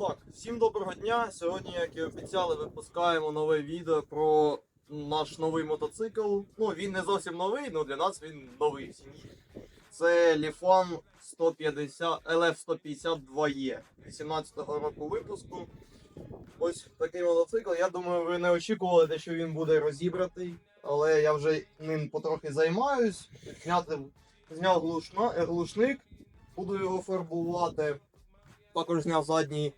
Так, всім доброго дня. Сьогодні, як і обіцяли, випускаємо нове відео про наш новий мотоцикл. Ну, він не зовсім новий, але для нас він новий в сім'ї. Це Lifan 150 LF152E 18-го року випуску. Ось такий мотоцикл. Я думаю, ви не очікували, що він буде розібратий, але я вже ним потрохи займаюсь. Зняти, зняв глушна, глушник, буду його фарбувати. Також зняв задній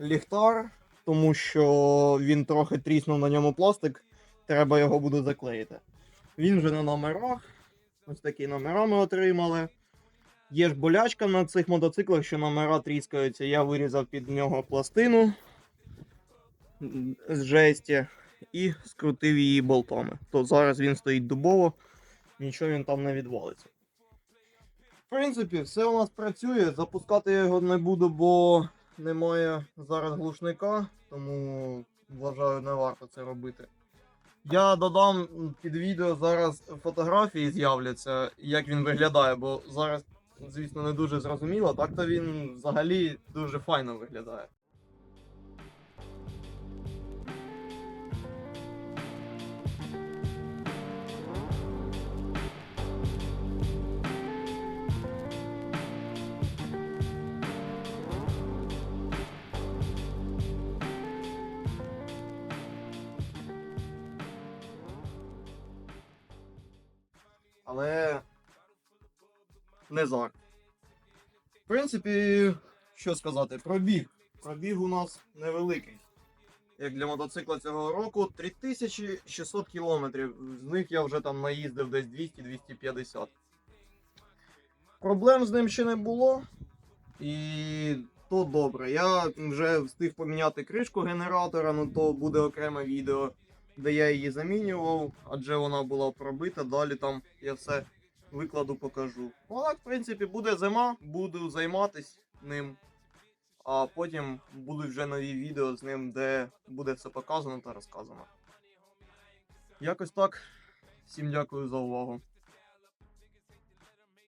ліхтар, тому що він трохи тріснув на ньому пластик. Треба його буде заклеїти. Він вже на номерах. Ось такі номера ми отримали. Є ж болячка на цих мотоциклах, що номера тріскаються. Я вирізав під нього пластину з жесті і скрутив її болтами. То зараз він стоїть дубово, нічого він там не відвалиться. В принципі, все у нас працює. Запускати я його не буду, бо немає зараз глушника, тому вважаю, не варто це робити. Я додам під відео зараз фотографії з'являться, як він виглядає, бо зараз, звісно, не дуже зрозуміло. Так-то він взагалі дуже файно виглядає. Але не зараз. В принципі, що сказати, пробіг. Пробіг у нас невеликий. Як для мотоцикла цього року 3600 кілометрів. З них я вже там наїздив десь 200-250. Проблем з ним ще не було. І то добре. Я вже встиг поміняти кришку генератора, ну то буде окреме відео де я її замінював, адже вона була пробита. Далі там я все викладу, покажу. Ну так, в принципі, буде зима, буду займатись ним. А потім будуть вже нові відео з ним, де буде все показано та розказано. Якось так. Всім дякую за увагу.